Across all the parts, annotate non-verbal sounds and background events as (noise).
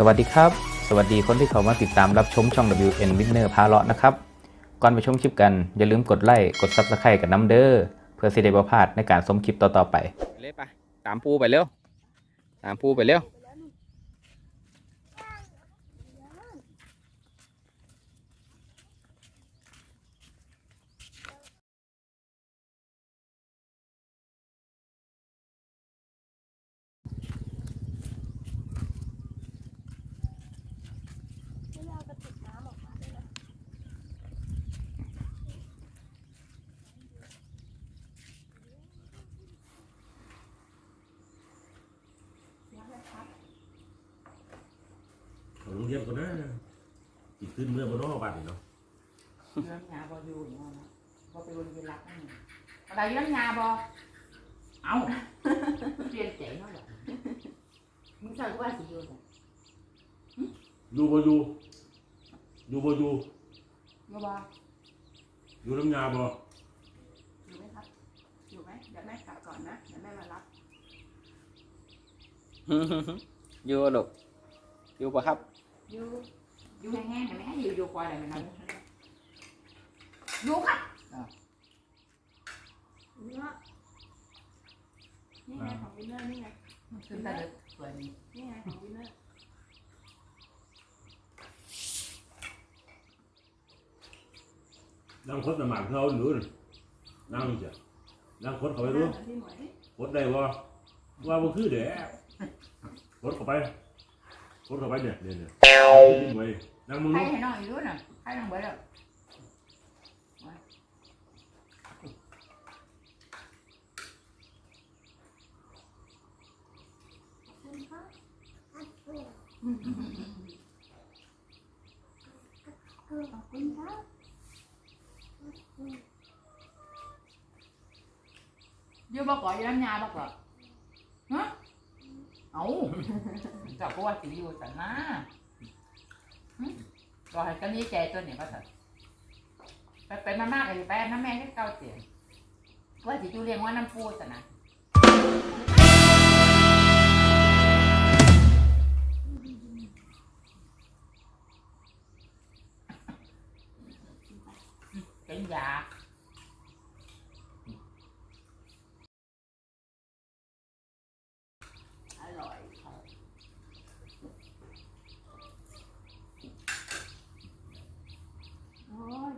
สวัสดีครับ สวัสดีคนที่เขามาติดตามรับชมช่อง WN Winner พาเลาะนะครับ ก่อนไปชมคลิปกันอย่าลืมกดไลค์กด Subscribe กับน้ำเด้อเพื่อสิได้บ่พลาดในการชมคลิปต่อๆไป เลยไปตามปูไปเร็ว ตามปูไปเร็ว ของโรงเรียนก็นะจิต ขึ้นเมื่อบนนอกบ้านนี่เนาะเรื่องยาบออยู่อย่างนั้นบอไปวนไปรับนั่นอะไรเรื่องยาบอเอาเรียนเจ๋งเนาะแบบมึงสั่งว่าสิอยู่เนี่ยอยู่บ่อยู่อยู่บ่อยู่เมื่อวานอยู่น้ำยาบ่อยู่ไหมครับ อยู่ไหมเดี๋ยวแม่กลับก่อนนะ เดี๋ยวแม่มารับ อยู่ลูกอยู่ปะครับอยู่ อยู่แห้งๆเห็นไหมอยู่อยู่ควายอะไรไหมครับอยู่ครับนี่ไงของวินเนอร์นี่ไง ขึ้นตาเด็กสวยดีนี่ไงของวินเนอร์ นั่งคดสมานเขาหรือนั่งจ้ะนั่งคดเขาไปรู้ ที่หมวย คดได้บ่ว่าบ่คือเด้คดเข้าไปคดเข้าไปเนี่ยเนี่ยเนี่ยนี่ไว้นั่งมึง ใคร นู้ ให้น้องอยู่น่ะใครน้อง (laughs) เขาบ่ก่อนฮะเอาเจ้าก็ว่าสิอยู่สันนะรอให้กันนี้ใจตัวนี้ก็สันไปไปมามากเลยไปน้ำแม่ที่เก่าเสียงว่าสิอยู่เรียงว่าน้ำปูสันนะเป็นยาอร่อยครับ โอ้ย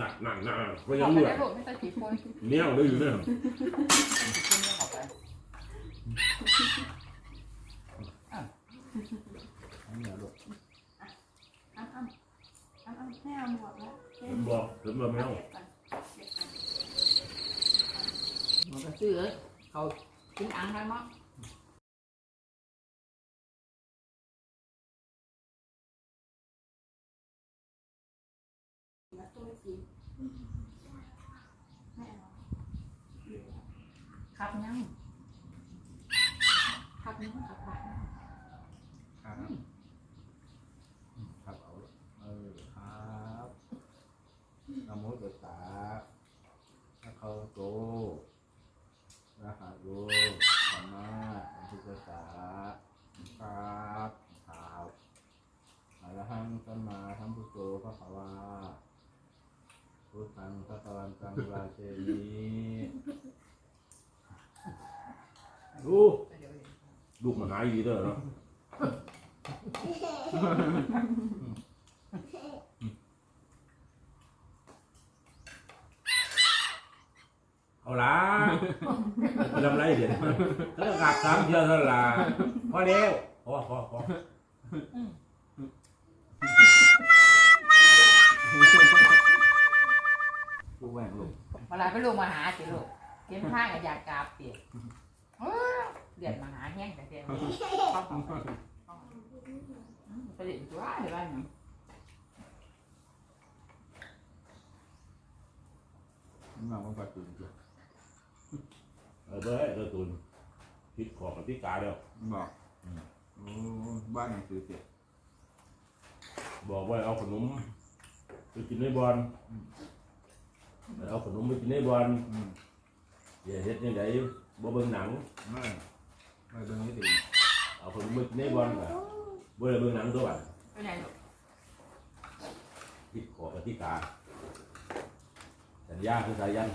นั่งนั่งนั่งไปขยัองไปเมื่อได้ลูกไม่ต้องกี่คนแมวได้อยู่เนี่ยกินไม่ขอไปอ้ำอ้ำอ้ำอ้ำให้เอาหมวกแล้วผมบอกผมว่าแมวมันก็ซื้อเขากินอังได้มั้ง ครับยังครับยังครับครับครับครับเอาเออครับนะโมตัสสะนะเขาโตนะหะโยสัมมาสัมพุทธัสสะครับครับอะระหังสัมมาสัมพุทโธพระภาวาพุทธังพระตวันตังราเชนี ดูเดี๋ยวลูกมาหาอีเด้อเนาะเอาล่ะทำไรเดี๋ยวก็กัดสามเทือนเท่านั้นล่ะพอแล้วพอพอพอลูกแหว่งลูกเวลาไปลงมาหาสิลูกเตรียมผ้ากับยากาบเปียก เอ้อเดือดมาหาแห้งแต่เดียวเข้าไปไปเล่นตัวเดี๋ยวว่าหยังน้องมันก็ตื่นจ้ะเออเด้อเออตุนพิษขอกับพิษกาเดียวบอกโอ้บ้านหนังสือเสร็จบอกว่าเอาขนมไปกินในบอลเอาขนมไปกินในบอลอืมอย่าเฮ็ดยังไงบ่เบิ่งหนัง ไม่ไม่เบิ่งนี่ดี เอาคนมึก ในบอลก็บ่ได้เบิ่งหนังตัวบัดไปไหนลูกผิดขอกติกาสัญญาคือสายัน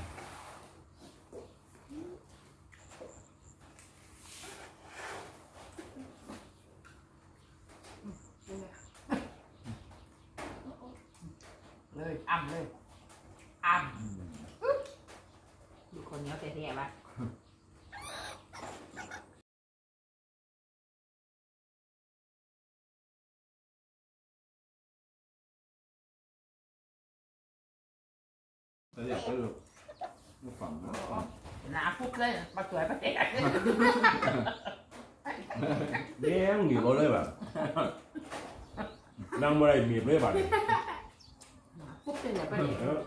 เลยอ่ำเลยอ่ำอยู่คนเหนี้ยวแต่แท้ๆวะ แต่อยากก็ลูกลูกฝั่งนะหนาปุ๊บเลยมาสวยมาเตะแม่งอยู่บ่เลยแบบนั่งบ่ได้มีบเลยบัดหนาปุ๊บเลยเนี่ยประเดี๋ยวเออ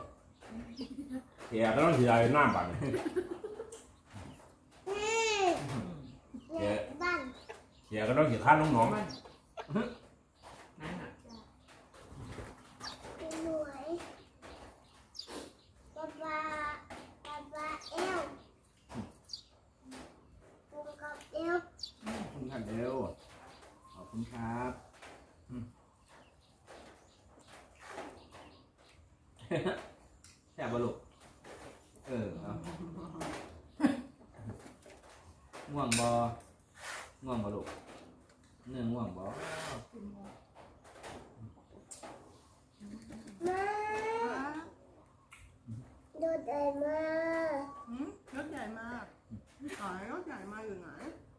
แขกก็ต้องสิได้น้ำบัดแม่บ้านแขกก็ต้องสิค้านน้องมันนั่นน่ะ หน่วยปลาปลาปลาปลาเอวปูกับเอว ขอบคุณครับเดวขอบคุณครับอืม แซ่บบ่ลูกเออเอาง่วงบ่ง่วงบ่ลูกเนื้อง่วงบ่มาโดดได้มาหืมรถใหญ่มากอ๋อรถใหญ่มาอยู่ไหน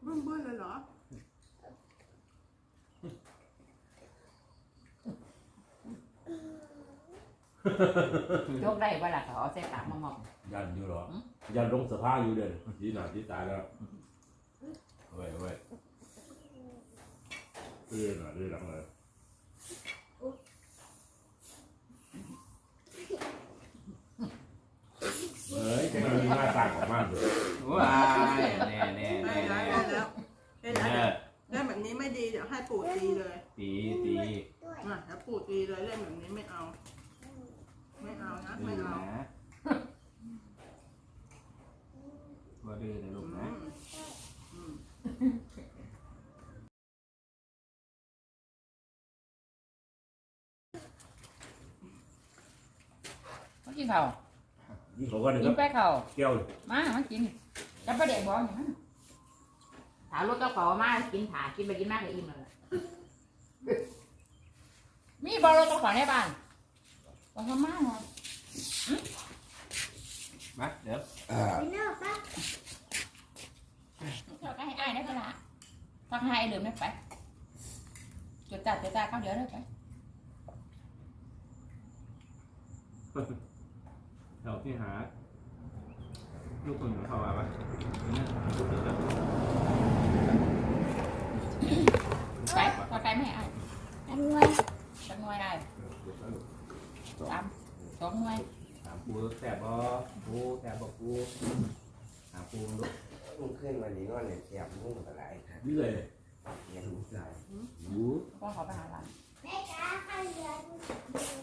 บึ้มบึ้นเลยเหรอ ยกได้เวลาเขาเอาใส่ปากมามองๆยันอยู่หรอยันลงสภาอยู่เด้อสีหน้าสีตาแล้วเว้ยเว้ยเอื้อหน่อยเอื้อหลังเลยเฮ้ยมันมีหน้าต่างของมันเลยว้ายแน่แน่ ได้ แน่ แล้วได้ แน่ แล้วได้แล้ว แน่ เล่นแบบนี้ไม่ดีเดี๋ยวให้ปู่ตีเลย ตีตี ด้วย อะเดี๋ยวปู่ตีเลยเล่นแบบนี้ไม่เอา ไม่เอานะ ดื้ ไม่ อ เอา นะว่าดื้อนะลู อื กนะ มอืม มา กินข้าวยิ่งเขาก็นึกกิว่านไปข้าวแก้วมามากินจะประเดี๋ยวบอกอย่างนั้นถามรถกระเป๋ามากินถากินไปกินมากเลยอิ่มเลยมีบอลรถกระเป๋าในบ้านบอกทำมาเหรอมาเดี๋ยวไปนอกปะเราก็ให้อ้ายได้ก็ละทักให้ไอ้เหลือไม่ไปจุดจัดจุดจัดเข้าเดี๋ยวเลยไป เราที่หา ลูกคนของเขาอะปะเนี่ยไปพอไปไม่ให้อ้ายอันไว้สักหน่วยได้สามสองหน่วยถามปูแสบบ่ปูแสบบ่ปูถามปูลูกลุกขึ้นวันนี้นอนเนี่ยเสียบมุ่งอะไรนี่เลยเรียนรู้ใจหูก็ขอไปหาหลาน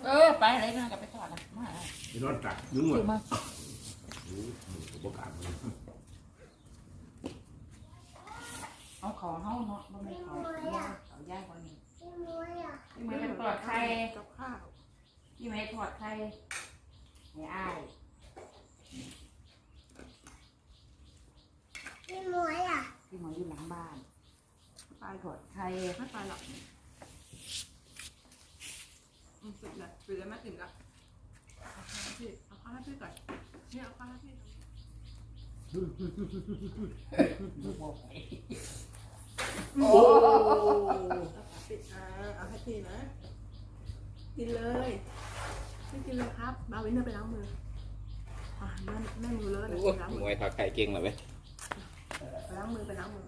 เออไปอะไรนะกับไปทอดนะมาอะไร นอนตักยุ่งหมซื้ดอมาหูอุปการเลยเอาของเขาเนาะบ่มีเขาย่างเขาย่างกว่านี้พี่มวยอะพี่เมย์เป็นทอดไข่กับข้าวพี่เมย์ทอดไข่ให้อ้ายพี่มวยอะพี่หมออยู่หลังบ้านไปทอดไข่ไม่ไปหรอกอืมปิดเลยปิดเลยแม่ติ่มละเอาข้าวให้ พี่เอาข้าวให้พี่ก่อนเนี่ยเอาข้าวให้พี่ลูกโบไปโอ้ปิดอ่าเอาให้พี่นะ กินเลยไม่กินเลยครับบาวินเนอร์ไปล้างมืออ่าแม่แม่มือเลอะเลยโอ้ยไปล้างมือมวยถอดไข่เก่งเหรอเว้ย ไปล้างมือไปล้างมือ